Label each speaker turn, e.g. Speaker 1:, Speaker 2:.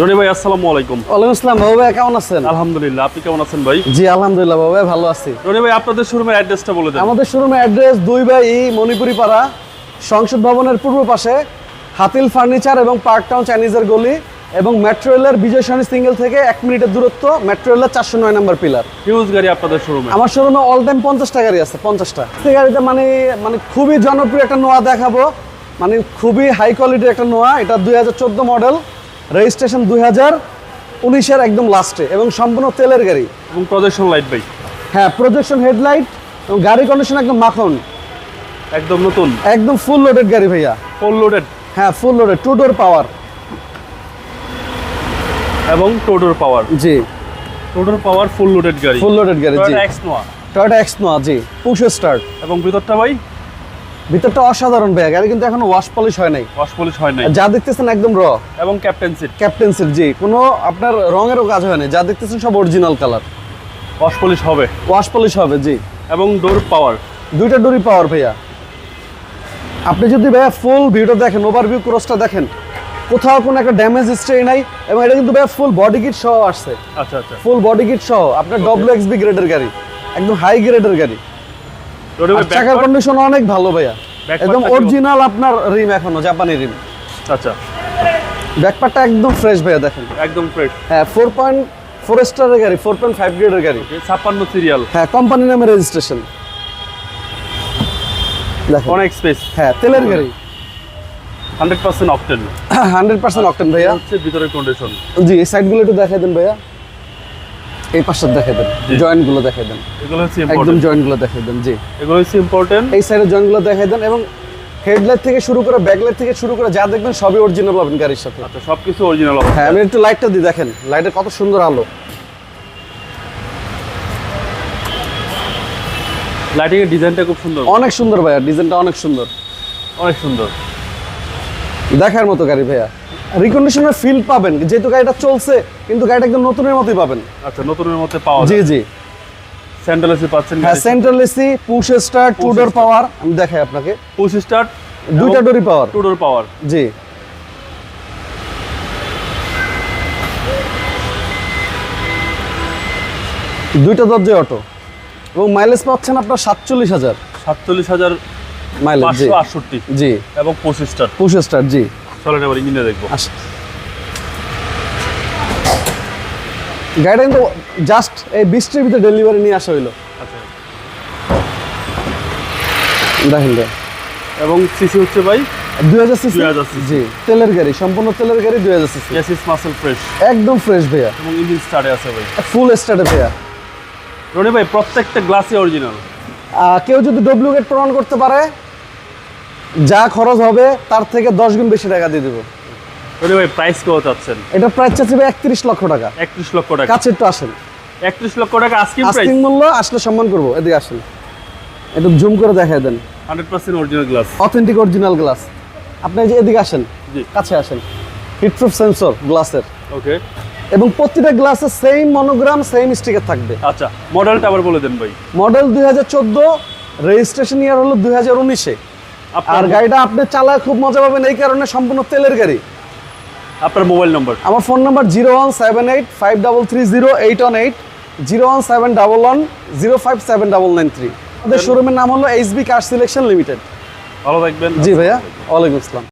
Speaker 1: রনি ভাই আসসালামু আলাইকুম।
Speaker 2: ওয়ালাইকুম আসসালাম বাবু ভাই কেমন আছেন?
Speaker 1: আলহামদুলিল্লাহ আপনি কেমন আছেন ভাই?
Speaker 2: জি আলহামদুলিল্লাহ বাবু ভাই ভালো আছি।
Speaker 1: রনি ভাই আপনাদের শোরুমের অ্যাড্রেসটা বলে দেন।
Speaker 2: আমাদের শোরুমের অ্যাড্রেস দুই বাই মণিপুরি পাড়া সংসদ ভবনের পূর্ব পাশে হাতিল ফার্নিচার এবং পার্ক টাউন চাইনিজের গলি এবং মেট্রো রেলের বিজয় সরণি সিঙ্গেল থেকে এক মিনিটের দূরত্ব মেট্রো রেলের চারশো নয় নম্বর পিলার।
Speaker 1: হিউজ গাড়ি আপনাদের শোরুমে।
Speaker 2: আমার শোরুমে অল টাইম পঞ্চাশটা গাড়ি আছে পঞ্চাশটা। সেই গাড়িতে মানে মানে খুবই জনপ্রিয় একটা নোয়া দেখাবো। মানে খুবই হাই কোয়ালিটির একটা নোয়া এটা দুই হাজার চোদ্দ মডেল রেজিস্ট্রেশন দুই হাজার উনিশের একদম লাস্টে এবং সম্পূর্ণ তেলের গাড়ি।
Speaker 1: এবং প্রজেকশন লাইট ভাই।
Speaker 2: হ্যাঁ প্রজেকশন হেডলাইট এবং গাড়ি কন্ডিশন একদম মাখন।
Speaker 1: একদম নতুন।
Speaker 2: একদম ফুল লোডেড গাড়ি ভাইয়া।
Speaker 1: ফুল লোডেড
Speaker 2: হ্যাঁ full loaded two door power
Speaker 1: এবং টোডোর পাওয়ার
Speaker 2: জি।
Speaker 1: টোডোর পাওয়ার ফুল লোডেড গাড়ি।
Speaker 2: ফুল লোডেড গাড়ি জি।
Speaker 1: Toyota X Noah
Speaker 2: Toyota X Noah জি। পুশ স্টার্ট
Speaker 1: এবং ভিতরটা ভাই
Speaker 2: ভিতরটা অসাধারণ ভাইয়া গাড়ি কিন্তু এখন ওয়াশ পলিশ হয় নাই।
Speaker 1: ওয়াশ পলিশ হয় নাই।
Speaker 2: যা দেখতেছেন একদম র
Speaker 1: এবং ক্যাপ্টেন সিট
Speaker 2: ক্যাপ্টেন্সির জি। কোনো আপনার রঙেরও কাজ হয় না যা দেখতেছেন সব অরিজিনাল কালার
Speaker 1: ওয়াশ পলিশ হবে।
Speaker 2: ওয়াশ পলিশ হবে জি।
Speaker 1: এবং ডোর পাওয়ার
Speaker 2: দুইটা ডোরি পাওয়ার ভাইয়া। আপনি যদি ভাইয়া ফুল ভিউটা দেখেন ওভারভিউ ক্রসটা দেখেন কোথাও কোনো একটা ড্যামেজ হিস্ট্রি নাই এবং এটা কিন্তু ভাইয়া ফুল বডি কিট সহ আসছে।
Speaker 1: আচ্ছা আচ্ছা।
Speaker 2: ফুল বডি কিট সহ আপনার ডব্লিউ এক্সবি গ্রেডের গাড়ি একদম হাই গ্রেডের গাড়ি। আর চাকার কন্ডিশন অনেক ভালো ভাইয়া। একদম অরিজিনাল আপনার রিম এখনও জাপানি রিম
Speaker 1: আচ্ছা।
Speaker 2: ব্যাকপারটা একদম ফ্রেশ ভাইয়া দেখেন।
Speaker 1: একদম ফ্রেশ
Speaker 2: হ্যাঁ ফোর পয়েন্ট ফোর স্টারের গাড়ি ফোর পয়েন্ট ফাইভ গ্রেডের গাড়ি।
Speaker 1: ছাপ্পান্ন সিরিয়াল
Speaker 2: হ্যাঁ কোম্পানি নামে রেজিস্ট্রেশন
Speaker 1: অনেক স্পেস
Speaker 2: হ্যাঁ তেলের গাড়ি।
Speaker 1: Hundred percent octane
Speaker 2: hundred percent octane ভাইয়া।
Speaker 1: হচ্ছে ভিতরের কন্ডিশন
Speaker 2: জি এই সাইডগুলো একটু দেখাই দেন ভাইয়া। এই পাশটা দেখাই দেন
Speaker 1: জি।
Speaker 2: জয়েন্টগুলো দেখাই দেন।
Speaker 1: এগুলো হচ্ছে
Speaker 2: একদম
Speaker 1: ইম্পর্টেন্ট
Speaker 2: জয়েন্টগুলো দেখাই দেন জি।
Speaker 1: এগুলো হচ্ছে ইম্পর্টেন্ট
Speaker 2: এই সাইডের জয়েন্টগুলো দেখাই দেন এবং হেডলাইট থেকে শুরু করে ব্যাকলাইট থেকে শুরু করে যা দেখবেন সবই অরিজিনাল পাবেন গাড়ির সাথে।
Speaker 1: আচ্ছা সবকিছু অরিজিনাল অবস্থা
Speaker 2: হ্যাঁ আমি একটু লাইটটা দিই দেখেন লাইটের কত সুন্দর আলো।
Speaker 1: লাইটিং এর ডিজাইনটা খুব সুন্দর।
Speaker 2: অনেক সুন্দর ভাইয়া ডিজাইনটা অনেক সুন্দর।
Speaker 1: অনেক সুন্দর।
Speaker 2: দেখার মতো গাড়ি ভাইয়া। রিকন্ডিশনের ফিল পাবেন। যেহেতু গাড়িটা চলছে কিন্তু গাড়িটা একদম নতুনের মতোই পাবেন।
Speaker 1: আচ্ছা নতুনের মধ্যে পাওয়া
Speaker 2: জি
Speaker 1: যায়।
Speaker 2: জি।
Speaker 1: স্যান্ডেল এসি পাচ্ছেন
Speaker 2: হ্যাঁ central AC push start two door power আমি দেখাই আপনাকে।
Speaker 1: পুশ স্টার্ট
Speaker 2: দুইটা ডোরি পাওয়ার
Speaker 1: টু ডোর পাওয়ার
Speaker 2: জি। দুইটা দরজা অটো এবং মাইলেজ পাচ্ছেন আপনার সাতচল্লিশ হাজার।
Speaker 1: সাতচল্লিশ হাজার
Speaker 2: মাইলেজ
Speaker 1: আটষট্টি।
Speaker 2: জি।
Speaker 1: এবং পুশ স্টার্ট
Speaker 2: পুশ স্টার জি।
Speaker 1: চলেন ইঞ্জিনে দেখব।
Speaker 2: গাড়িটা কিন্তু জাস্ট এই বৃষ্টির ভিতরে ডেলিভারি নিয়ে আসা হইল।
Speaker 1: আচ্ছা।
Speaker 2: দেখেন
Speaker 1: এবং সিসি হচ্ছে ভাই?
Speaker 2: দুই হাজার সিসি
Speaker 1: 2000 cc
Speaker 2: জি তেলের গাড়ি সম্পূর্ণ তেলের গাড়ি দুই হাজার সিসি
Speaker 1: এসিস মাসেল ফ্রেশ
Speaker 2: একদম ফ্রেশ ভাইয়া।
Speaker 1: এবং ইঞ্জিন স্টার্টে আছে ভাই।
Speaker 2: ফুল স্টার্টে ভাইয়া।
Speaker 1: রনি ভাই প্রত্যেকটা গ্লাসই অরিজিনাল
Speaker 2: কেউ যদি ডুপ্লিকেট প্রমাণ করতে পারে যা খরচ হবে তার থেকে দশ গুণ বেশি টাকা দিয়ে দেবো।
Speaker 1: ভাই প্রাইস কত চাচ্ছেন?
Speaker 2: এটা প্রাইস চাচ্ছি একত্রিশ লক্ষ টাকা।
Speaker 1: একত্রিশ লক্ষ টাকা।
Speaker 2: কাছে একটু আসেন।
Speaker 1: একত্রিশ লক্ষ টাকা আস্কিং
Speaker 2: মূল্য আসলে সম্মান করব। এদিকে আসেন। একটু জুম করে দেন।
Speaker 1: Hundred percent original glass
Speaker 2: authentic original glass আপনি যে এদিকে আসেন
Speaker 1: জি।
Speaker 2: কাছে আসেন। হিটপ্রুফ সেন্সর গ্লাসের
Speaker 1: ওকে
Speaker 2: এবং প্রতিটা গ্লাসে সেম মনোগ্রাম সেম স্টিকার থাকবে।
Speaker 1: আচ্ছা মডেলটা আবার বলে দেন ভাই।
Speaker 2: মডেল দুই হাজার চোদ্দ রেজিস্ট্রেশন ইয়ার হলো দুই হাজার উনিশে। আর গাড়িটা আপনি চালায় খুব মজা পাবেন এই কারণে সম্পূর্ণ তেলের গাড়ি।
Speaker 1: আপনার মোবাইল নম্বর?
Speaker 2: আমার phone number zero one seven eight five double three zero eight one eight zero one seven double one zero five seven double nine three. আমাদের শোরুমের নাম হলো এইচবি কার সিলেকশন লিমিটেড।
Speaker 1: ভালো থাকবেন।
Speaker 2: জি ভাইয়া ওয়ালাইকুম আসসালাম।